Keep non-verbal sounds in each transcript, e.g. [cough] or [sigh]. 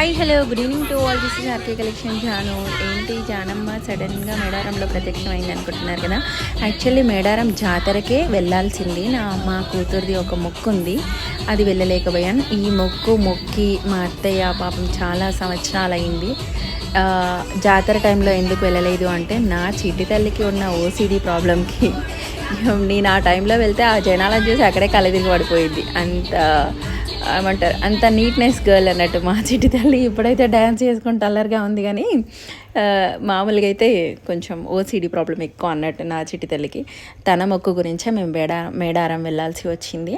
Hi hello good evening to all this is RK collection Janu ఏంటి జానమ్మ? సడన్గా మేడారంలో ప్రత్యక్షమైంది అనుకుంటున్నారు కదా. యాక్చువల్లీ మేడారం జాతరకే వెళ్ళాల్సింది. నా మా కూతురిది ఒక మొక్కు ఉంది అది వెళ్ళలేకపోయాను. ఈ మొక్కు మొక్కి మా అత్తయ్య పాపం చాలా సంవత్సరాలు అయింది జాతర టైంలో ఎందుకు వెళ్ళలేదు అంటే నా చిట్టి తల్లికి ఉన్న ఓసిడి ప్రాబ్లంకి. నేను ఆ టైంలో వెళ్తే ఆ జనాలను చూసి అక్కడే కలదిరిగి పడిపోయింది. అంత ఏమంటారు అంత నీట్నెస్ గర్ల్ అన్నట్టు మా చిట్టి తల్లి ఇప్పుడైతే డ్యాన్స్ చేసుకుంటూ అల్లరిగా ఉంది కానీ మామూలుగా అయితే కొంచెం ఓసిడి ప్రాబ్లం ఎక్కువ అన్నట్టు నా చిట్టి తల్లికి. తన మొక్కు గురించే మేము మేడా మేడారం వెళ్ళాల్సి వచ్చింది.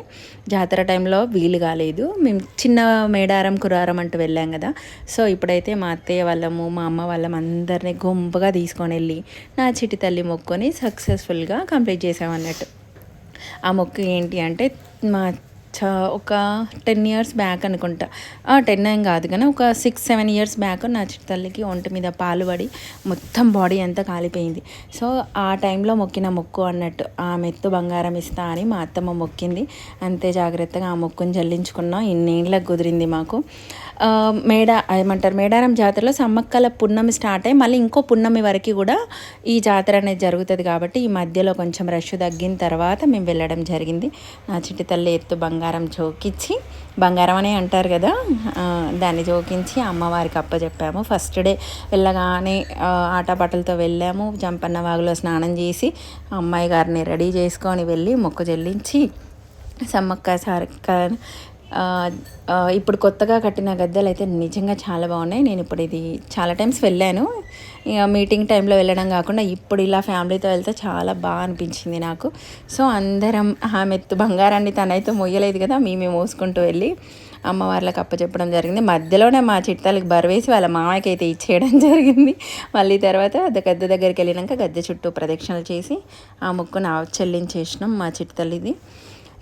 జాతర టైంలో వీలు కాలేదు. మేము చిన్న మేడారం కురారం అంటూ వెళ్ళాం కదా. సో ఇప్పుడైతే మా అత్తయ్య వాళ్ళము మా అమ్మ వాళ్ళం అందరినీ గుంపుగా తీసుకొని వెళ్ళి నా చిట్టి తల్లి మొక్కుని సక్సెస్ఫుల్గా కంప్లీట్ చేసామన్నట్టు ఆ మొక్కు ఏంటి అంటే మా చ ఒక టెన్ ఇయర్స్ బ్యాక్ అనుకుంటా. టెన్ ఏం కాదు కానీ ఒక సిక్స్ సెవెన్ ఇయర్స్ బ్యాక్ నా చిట్టి తల్లికి ఒంటి మీద పాలు పడి మొత్తం బాడీ అంతా కాలిపోయింది. సో ఆ టైంలో మొక్కిన మొక్కు అన్నట్టు ఆ మెత్తు బంగారం ఇస్తా అని మా అత్తమ్మ మొక్కింది. అంతే జాగ్రత్తగా ఆ మొక్కును జల్లించుకున్నాం. ఇన్నేళ్ళకి కుదిరింది మాకు. మేడ ఏమంటారు మేడారం జాతరలో సమ్మక్కల పున్నమి స్టార్ట్ అయ్యి మళ్ళీ ఇంకో పున్నమి వరకు కూడా ఈ జాతర అనేది జరుగుతుంది కాబట్టి ఈ మధ్యలో కొంచెం రష్ తగ్గిన తర్వాత మేము వెళ్ళడం జరిగింది. నా చిట్టి తల్లి ఎత్తు బంగారం చోకించి బంగారం అనే అంటారు కదా దాన్ని జోకించి అమ్మవారికి అప్పచెప్పాము ఫస్ట్ డే వెళ్ళగానే ఆటపాటలతో వెళ్ళాము. జంపన్న వాగులో స్నానం చేసి అమ్మాయి గారిని రెడీ చేసుకొని వెళ్ళి మొక్క చెల్లించి సమ్మక్క సారక్క ఇప్పుడు కొత్తగా కట్టిన గద్దెలు అయితే నిజంగా చాలా బాగున్నాయి. నేను ఇప్పుడు ఇది చాలా టైమ్స్ వెళ్ళాను. ఇక మీటింగ్ టైంలో వెళ్ళడం కాకుండా ఇప్పుడు ఇలా ఫ్యామిలీతో వెళ్తే చాలా బాగా అనిపించింది నాకు. సో అందరం ఆమె బంగారాన్ని తనైతే మొయ్యలేదు కదా మేమే మోసుకుంటూ వెళ్ళి అమ్మవార్లకు అప్పచెప్పడం జరిగింది. మధ్యలోనే మా చిట్టాలకు బరవేసి వాళ్ళ మామయ్యకి అయితే ఇచ్చేయడం [laughs] జరిగింది. మళ్ళీ తర్వాత గద్దె దగ్గరికి వెళ్ళినాక గద్దె చుట్టూ ప్రదక్షిణలు చేసి ఆ ముక్కును చెల్లించేసినాం మా చిట్టతల్లిది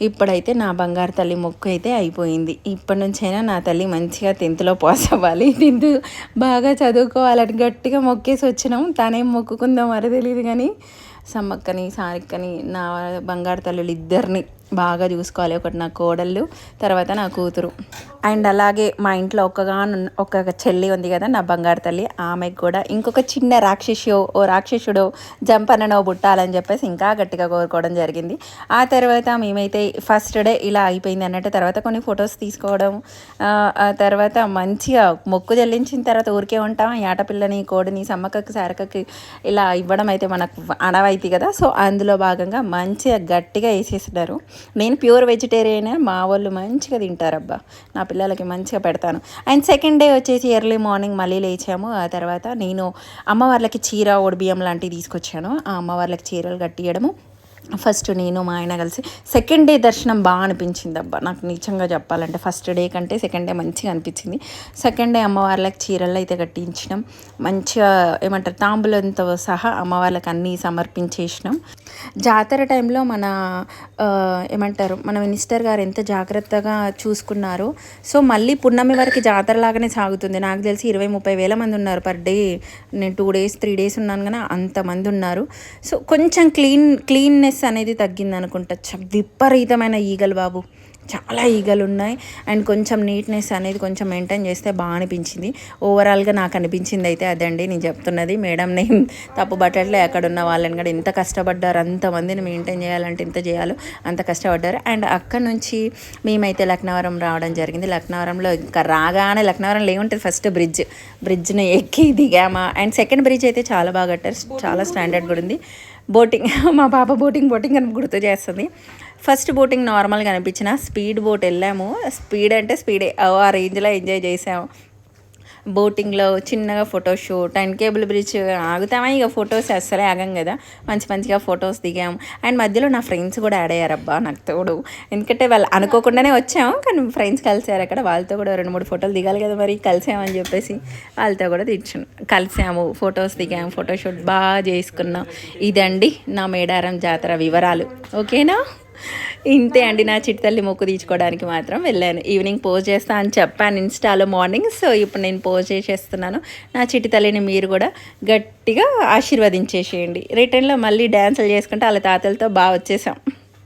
ఇప్పుడైతే నా బంగారు తల్లి మొక్కు అయితే అయిపోయింది. ఇప్పటి నుంచైనా నా తల్లి మంచిగా టెన్త్లో పాస్ అవ్వాలి. టెన్త్ బాగా చదువుకోవాలని గట్టిగా మొక్కేసి వచ్చినాం. తనేం మొక్కుకుందో మరి తెలియదు కానీ సమ్మక్కని సారిక్కని నా బంగారు తల్లులు ఇద్దరిని బాగా చూసుకోవాలి. ఒకటి నా కోడళ్ళు తర్వాత నా కూతురు. అండ్ అలాగే మా ఇంట్లో ఒక్కగా ఒక చెల్లి ఉంది కదా నా బంగారు తల్లి ఆమెకు కూడా ఇంకొక చిన్న రాక్షసియో ఓ రాక్షసుడో జంపననో పుట్టాలని చెప్పేసి ఇంకా గట్టిగా కోరుకోవడం జరిగింది. ఆ తర్వాత మేమైతే ఫస్ట్ డే ఇలా అయిపోయింది అన్నట్టు తర్వాత కొన్ని ఫొటోస్ తీసుకోవడం ఆ, తర్వాత మంచిగా మొక్కు చెల్లించిన తర్వాత ఊరికే ఉంటాం. ఈ ఆటపిల్లని కోడిని సమ్మక్కకి సారకకి ఇలా ఇవ్వడం అయితే మనకు అనవైతి కదా. సో అందులో భాగంగా మంచిగా గట్టిగా వేసేసినారు నేను ప్యూర్ వెజిటేరియన్ మా వాళ్ళు మంచిగా తింటారబ్బా. నా పిల్లలకి మంచిగా పెడతాను. అండ్ సెకండ్ డే వచ్చేసి ఎర్లీ మార్నింగ్ మళ్ళీ లేచాము. ఆ తర్వాత నేను అమ్మవార్లకి చీర ఒడిబియ్యం లాంటివి తీసుకొచ్చాను. ఆ అమ్మవార్లకి చీరలు కట్టియడము. ఫస్ట్ నేను మా ఆయన కలిసి. సెకండ్ డే దర్శనం బాగా అనిపించింది అబ్బా. నాకు నిజంగా చెప్పాలంటే ఫస్ట్ డే కంటే సెకండ్ డే మంచిగా అనిపించింది. సెకండ్ డే అమ్మవార్లకు చీరలు అయితే కట్టించినాం. మంచిగా ఏమంటారు తాంబూలంతో సహా అమ్మవార్లకు అన్నీ సమర్పించేసినాం. జాతర టైంలో మన ఏమంటారు మన మినిస్టర్ గారు ఎంత జాగ్రత్తగా చూసుకున్నారు. సో మళ్ళీ పున్నమి వరకు జాతర లాగానే సాగుతుంది. నాకు తెలిసి ఇరవై ముప్పై వేల మంది ఉన్నారు పర్ డే. నేను టూ డేస్ త్రీ డేస్ ఉన్నాను కానీ అంతమంది ఉన్నారు. సో కొంచెం క్లీన్ క్లీన్నెస్ అనేది తగ్గింది అనుకుంటా చ- విపరీతమైన ఈగలు బాబు. చాలా ఈగలు ఉన్నాయి అండ్ కొంచెం నీట్నెస్ అనేది కొంచెం మెయింటైన్ చేస్తే బాగా అనిపించింది. ఓవరాల్గా నాకు అనిపించింది అయితే అదండి. నేను చెప్తున్నది మేడం నేను తప్పు పట్టట్లే. అక్కడ ఉన్న వాళ్ళని కూడా ఎంత కష్టపడ్డారు. అంతమందిని మెయింటైన్ చేయాలంటే ఎంత చేయాలో అంత కష్టపడ్డారు. అండ్ అక్కడ నుంచి మేమైతే లక్నవరం రావడం జరిగింది. లక్నవరంలో ఇంకా రాగానే లక్నవరంలో ఏముంటుంది ఫస్ట్ బ్రిడ్జ్ బ్రిడ్జ్ని ఎక్కి దిగామా. అండ్ సెకండ్ బ్రిడ్జ్ అయితే చాలా బాగా కట్టారు. చాలా స్టాండర్డ్ కూడా ఉంది. బోటింగ్ [laughs] మా పాప బోటింగ్ బోటింగ్ అని గుర్తు చేస్తుంది. ఫస్ట్ బోటింగ్ నార్మల్గా అనిపించిన. స్పీడ్ బోట్ వెళ్ళాము. స్పీడ్ అంటే స్పీడే ఆ రేంజ్లో ఎంజాయ్ చేసాము. బోటింగ్లో చిన్నగా ఫోటోషూట్ అండ్ కేబుల్ బ్రిడ్జ్ ఆగుతామా? ఇక ఫొటోస్ అస్సలే ఆగం కదా. మంచి మంచిగా ఫొటోస్ దిగాము అండ్ మధ్యలో నా ఫ్రెండ్స్ కూడా యాడ్ అయ్యారబ్బా నాకు తోడు. ఎందుకంటే వాళ్ళు అనుకోకుండానే వచ్చాము కానీ ఫ్రెండ్స్ కలిసారు అక్కడ. వాళ్ళతో కూడా రెండు మూడు ఫోటోలు దిగాలి కదా మరి. కలిసామని చెప్పేసి వాళ్ళతో కూడా తెచ్చాను కలిసాము ఫొటోస్ దిగాము ఫోటోషూట్ బాగా చేసుకున్నాం. ఇదండి నా మేడారం జాతర వివరాలు. ఓకేనా? ఇంతే అండి నా చిట్టతల్లి మొక్కు తీర్చుకోవడానికి మాత్రం వెళ్ళాను. ఈవినింగ్ పోజ్ చేస్తా అని చెప్పాను ఇన్స్టాలో మార్నింగ్ సో ఇప్పుడు నేను పోజ్ చేసేస్తున్నాను. నా చిట్టితల్లిని మీరు కూడా గట్టిగా ఆశీర్వదించేసేయండి. రిటర్న్లో మళ్ళీ డ్యాన్సులు చేసుకుంటే వాళ్ళ తాతలతో బాగా వచ్చేసాం.